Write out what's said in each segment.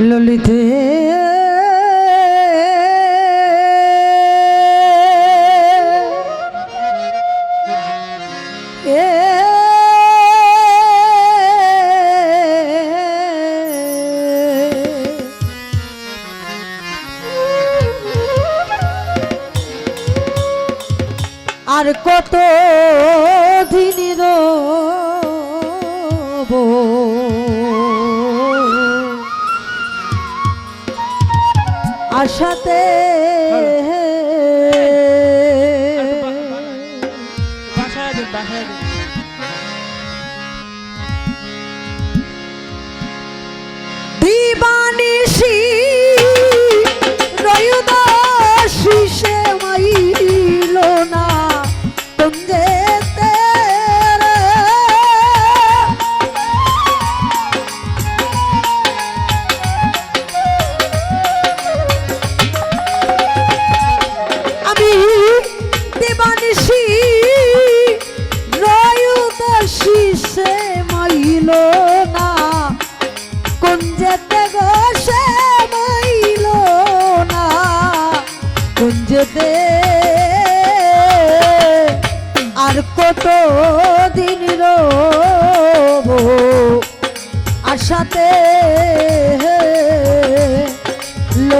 Lolite আর কত দিন আর আশাতে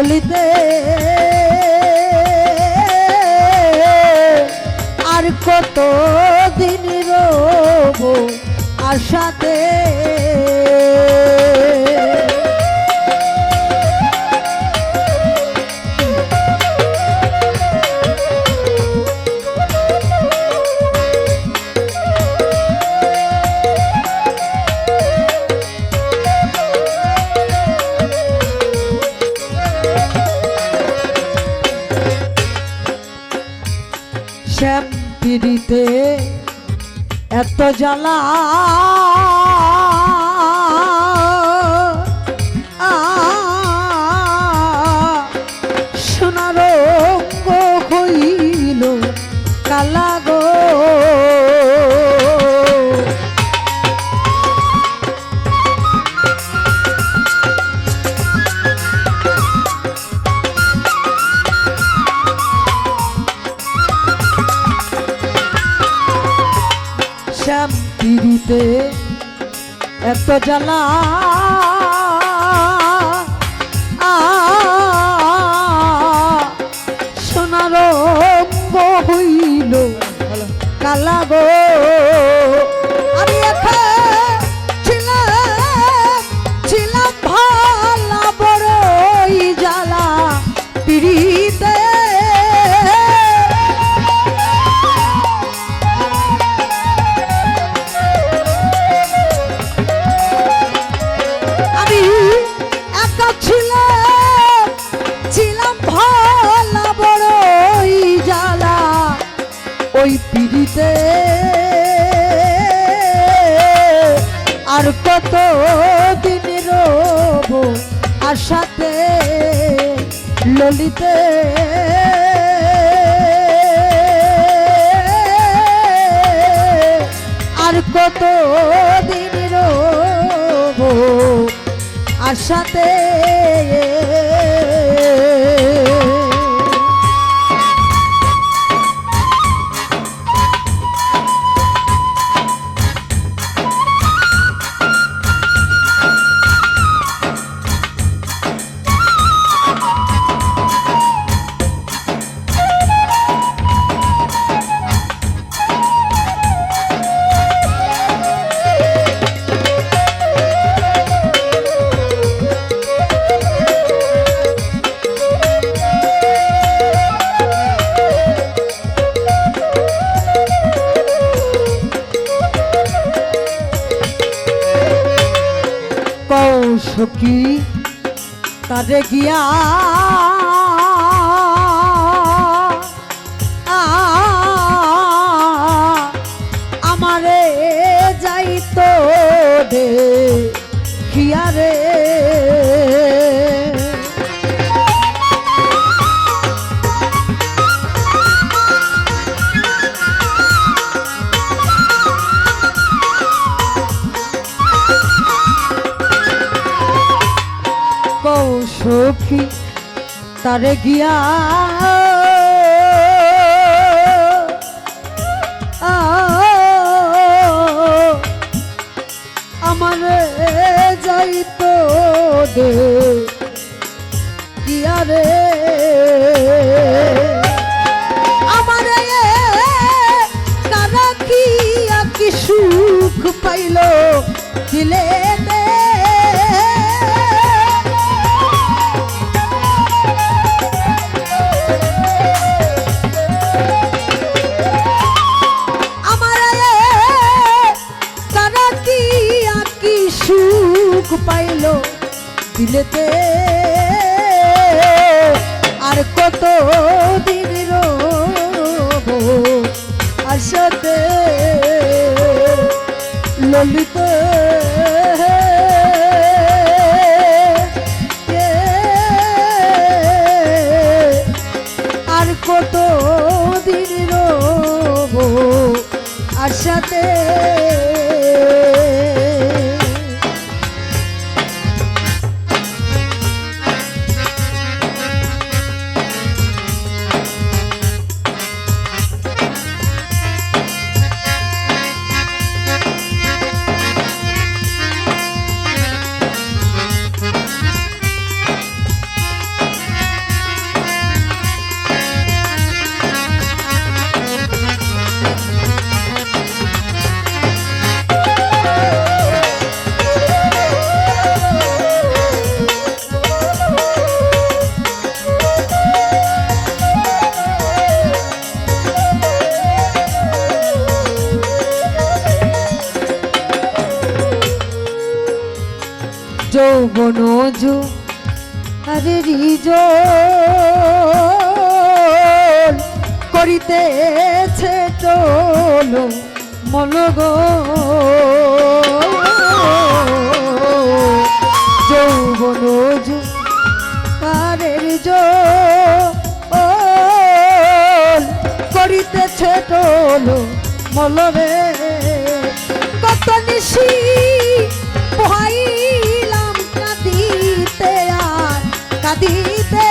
ভুলিতে আর কত দিন রব আশাতে মধ্যে এত জ্বালা। সোনার হইল কালাগো তো সাথে ললিতে। আর কত দিন আর সাথে सुखी तारे गया তারে গিয়া আমার যাইতো দে গিয়া রে। আমার কি কি সুখ পাইল দিলে দিলেতে আর কত দিন রব আসাতে ললিত আর কত দিন রব আশাতে যু আরে রিজ করিতেছে টোল মনগ যৌবন কারের করিতেছে টোল মলরে কত নিশি কাঁদিতে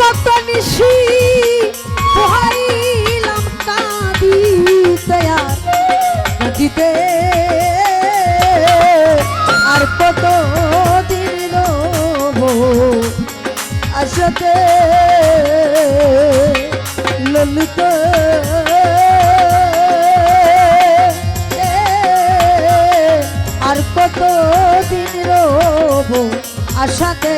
কত নিশি পোহাইলাম কাঁদিতে আর কাঁদিতে। আর কত দিন আসাতে ললিত আর কত দিন রব আশাতে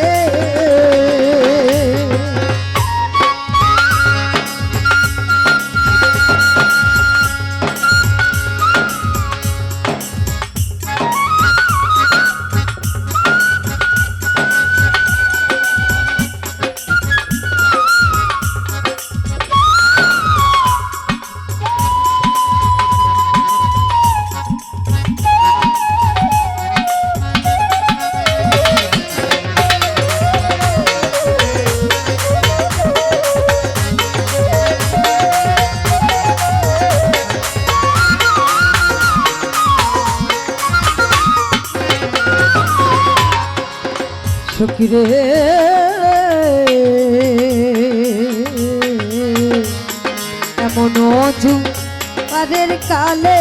সখিরে এমন অজু পাদের কালে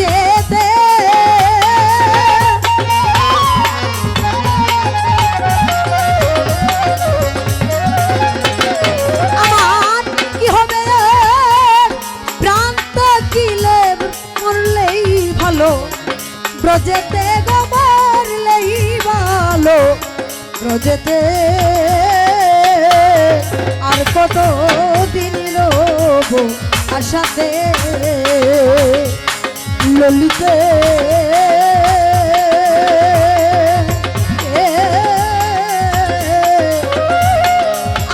যেতে। আমার কি হবে? প্রান্ত কিলে মরলেই ভালো, ব্রজেতে গো ভালো, ব্রজেতে। আর কত দিন লোভ আশাতে? ললিতে।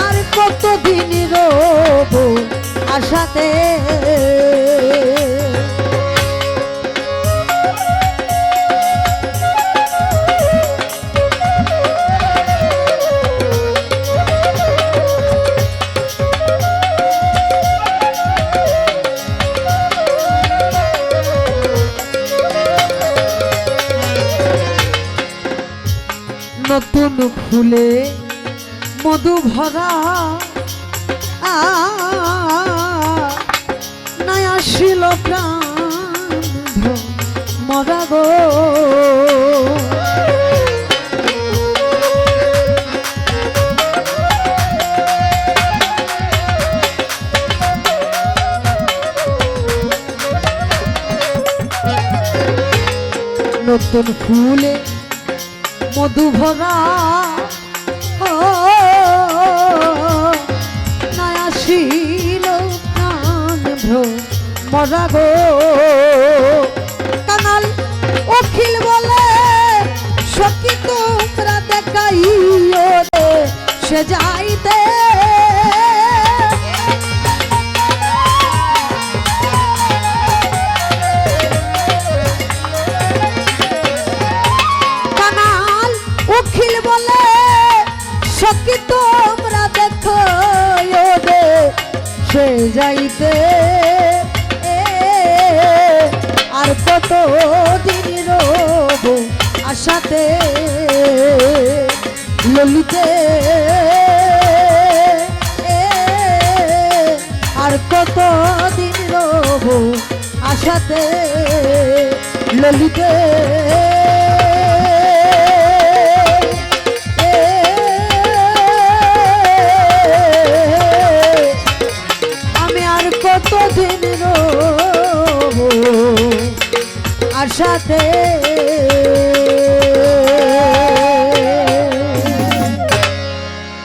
আর কতদিন রব আশাতে? ফুলে মধু ভরা আসিল প্রাণ মরা গো। নতুন ফুলে মধু ভরা মরা গো। কানাল অখিল বলে, সখী তোমরা দেখাইও রে, সে যাইতে। তোমরা দেখো সে যাইতে। কত দিন রব আশাতে? ললিতে আর কত দিন রব আশাতে? ললিতে আশাতে